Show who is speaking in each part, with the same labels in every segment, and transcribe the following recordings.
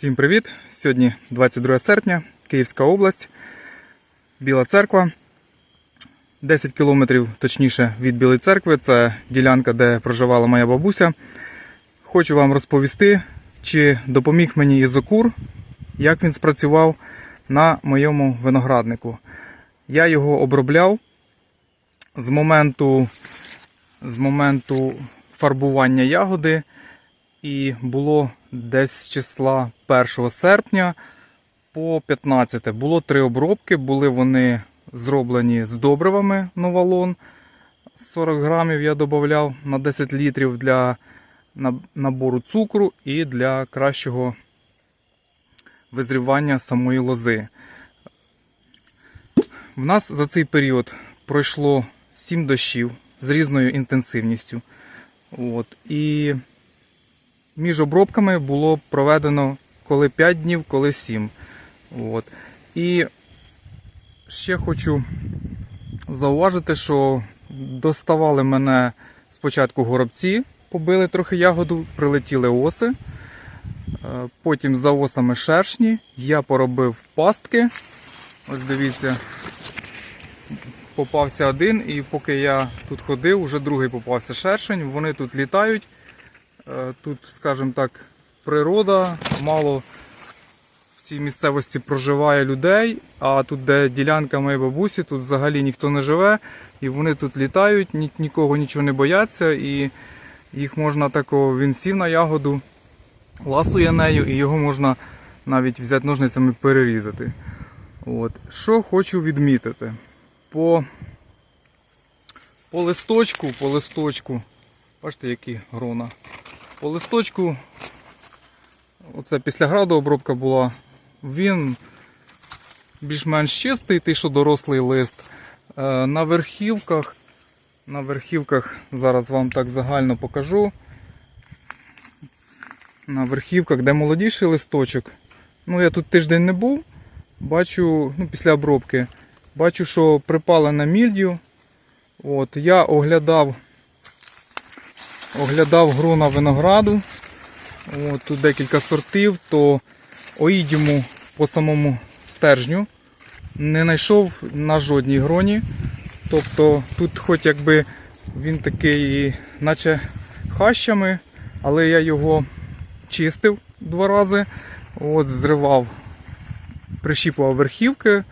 Speaker 1: Всім привіт! Сьогодні 22 серпня, Київська область, Біла церква. 10 кілометрів точніше від Білої церкви. Це ділянка, де проживала моя бабуся. Хочу вам розповісти, чи допоміг мені ізокур, як він спрацював на моєму винограднику. Я його обробляв з моменту, з моменту фарбування ягоди. І було десь з числа 1 серпня по 15. Було три обробки, були вони зроблені з добривами новалон. 40 грамів я додавав на 10 літрів для набору цукру і для кращого визрівання самої лози. В нас за цей період пройшло 7 дощів з різною інтенсивністю. От. І між обробками було проведено коли 5 днів, коли 7. От. І ще хочу зауважити, що доставали мене спочатку горобці, побили трохи ягоду, прилетіли оси. Е, Потім за осами шершні. Я поробив пастки. Ось дивіться, попався один, і поки я тут ходив, вже другий попався шершень. Вони тут літають. Е, Тут, скажімо так, природа, мало в цій місцевості проживає людей, а тут, де ділянка моєї бабусі, тут взагалі ніхто не живе, і вони тут літають, ні- нікого нічого не бояться, і їх можна тако, він сів на ягоду, ласує нею, і його можна навіть взяти ножницями перерізати. От. Що хочу відмітити. По, по листочку, по листочку, бачите, які грона. По листочку, оце після граду обробка була, він більш-менш чистий, той, що дорослий лист. Е, На верхівках, на верхівках, зараз вам так загально покажу. На верхівках, де молодіший листочок. Ну, я тут тиждень не був. Бачу, ну, після обробки, бачу, що припала на мільдю. От, я оглядав оглядав грона винограду. От, тут декілька сортів, то оїдіму по самому стержню не знайшов на жодній гроні. Тобто тут хоч якби він такий, наче хащами, але я його чистив два рази, от, зривав, прищіпував верхівки.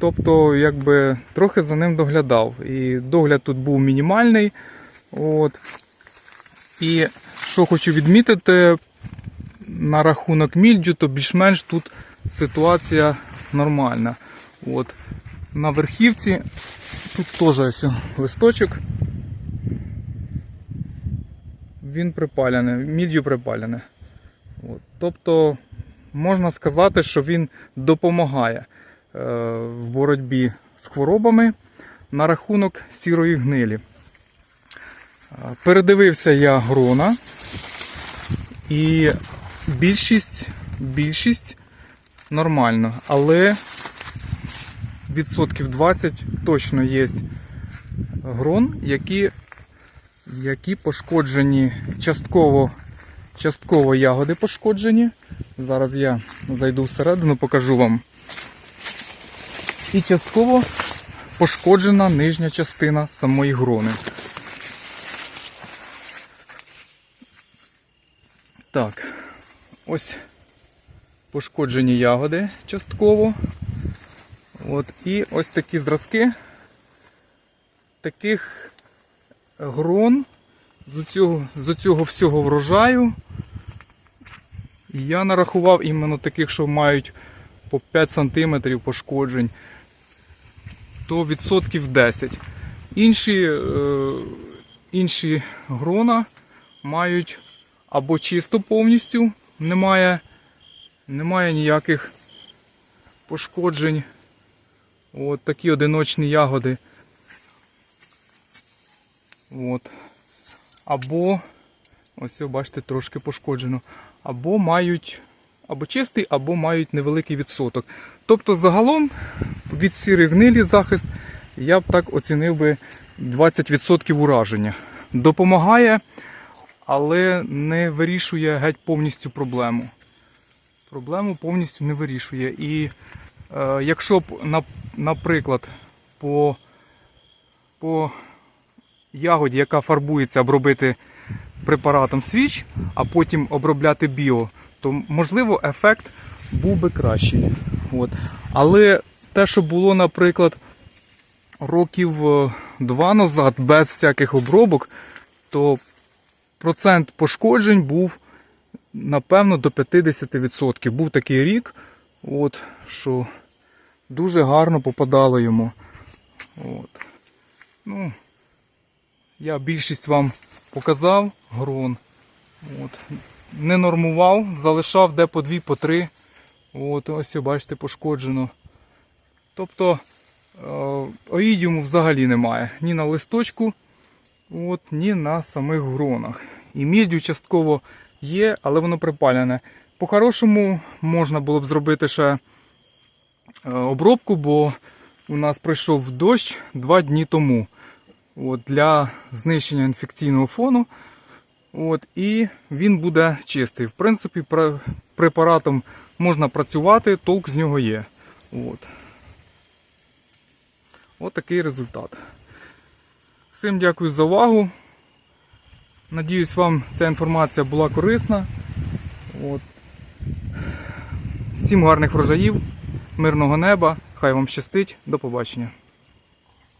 Speaker 1: Тобто, якби трохи за ним доглядав. І догляд тут був мінімальний. От. І що хочу відмітити на рахунок мільдю, то більш-менш тут ситуація нормальна. От. На верхівці тут теж ось листочок. Він припалений, мільдю припалене. От. Тобто можна сказати, що він допомагає е, в боротьбі з хворобами на рахунок сірої гнилі. Передивився я грона, і більшість, більшість нормально, але відсотків 20 точно є грон, які, які пошкоджені частково, частково ягоди пошкоджені. Зараз я зайду всередину, покажу вам. І частково пошкоджена нижня частина самої грони. Так, ось пошкоджені ягоди частково. От, і ось такі зразки таких грон з цього, з цього всього врожаю. Я нарахував іменно таких, що мають по 5 см пошкоджень, то відсотків 10. Інші, е, інші грона мають або чисто повністю, немає, немає ніяких пошкоджень. От такі одиночні ягоди. От. Або, ось бачите, трошки пошкоджено. Або мають або чистий, або мають невеликий відсоток. Тобто загалом від сірих гнилі захист я б так оцінив би 20% ураження. Допомагає, але не вирішує геть повністю проблему. проблему повністю не вирішує. І е, якщо б, наприклад, по, по ягоді, яка фарбується, обробити препаратом свіч, а потім обробляти біо, то можливо ефект був би кращий. От. Але те, що було, наприклад, років е, два назад без всяких обробок, то процент пошкоджень був напевно до 50%. Був такий рік, от, що дуже гарно попадало йому. От. Ну, я більшість вам показав грон. От. Не нормував, залишав де по дві, по три. От, ось бачите, пошкоджено. Тобто е, оїдіуму взагалі немає ні на листочку, от, ні на самих гронах. І міддю частково є, але воно припалене. По-хорошому можна було б зробити ще е, обробку, бо у нас пройшов дощ два дні тому от, для знищення інфекційного фону. От, і він буде чистий. В принципі, препаратом можна працювати, толк з нього є. От. От такий результат. Всім дякую за увагу. Надіюсь, вам ця інформація була корисна. От. Всім гарних врожаїв, мирного неба. Хай вам щастить. До побачення.